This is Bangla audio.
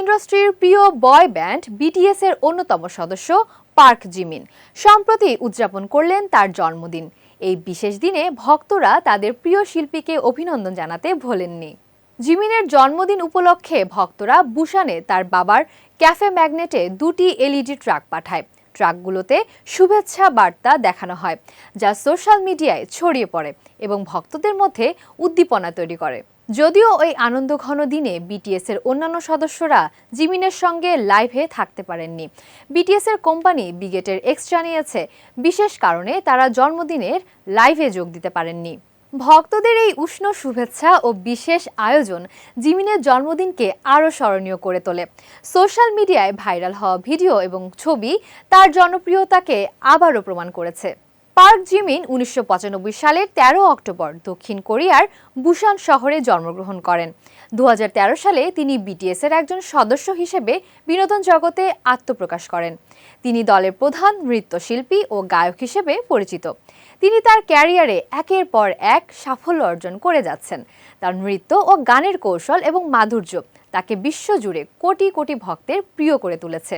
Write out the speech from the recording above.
ইন্ডাস্ট্রির প্রিয় বয় ব্যান্ড বিটিএস এর অন্যতম সদস্য পার্ক জিমিন। সম্প্রতি উদযাপন করলেন তার জন্মদিন। এই বিশেষ দিনে ভক্তরা তাদের প্রিয় শিল্পীকে অভিনন্দন জানাতে ভোলেননি। জিমিনের জন্মদিন উপলক্ষে ভক্তরা বুসানে তার বাবার ক্যাফে ম্যাগনেটে দুটি এলইডি ট্রাক পাঠায়। ট্রাকগুলোতে শুভেচ্ছা বার্তা দেখানো হয়, যা সোশ্যাল মিডিয়ায় ছড়িয়ে পড়ে এবং ভক্তদের মধ্যে উদ্দীপনা তৈরি করে। যদিও ওই আনন্দঘন দিনে বিটিএস এর অন্যান্য সদস্যরা জিমিনের সঙ্গে লাইভে থাকতে পারেননি। বিটিএস এর কোম্পানি বিগেটের এক্স জানিয়েছে, বিশেষ কারণে তারা জন্মদিনের লাইভে যোগ দিতে পারেননি। ভক্তদের এই উষ্ণ শুভেচ্ছা ও বিশেষ আয়োজন জিমিনের জন্মদিনকে আরও স্মরণীয় করে তোলে। সোশ্যাল মিডিয়ায় ভাইরাল হওয়া ভিডিও এবং ছবি তার জনপ্রিয়তাকে আবারও প্রমাণ করেছে। পার্ক জিমিন উনিশশো পঁচানব্বই সালের ১৩ অক্টোবর দক্ষিণ কোরিয়ার বুসান শহরে জন্মগ্রহণ করেন। দু হাজার তেরো সালে তিনি বিটিএস এর একজন সদস্য হিসেবে বিনোদন জগতে আত্মপ্রকাশ করেন। তিনি দলের প্রধান, নৃত্যশিল্পী ও গায়ক হিসেবে পরিচিত। তিনি তার ক্যারিয়ারে একের পর এক সাফল্য অর্জন করে যাচ্ছেন। তার নৃত্য ও গানের কৌশল এবং মাধুর্য তাকে বিশ্বজুড়ে কোটি কোটি ভক্তের প্রিয় করে তুলেছে।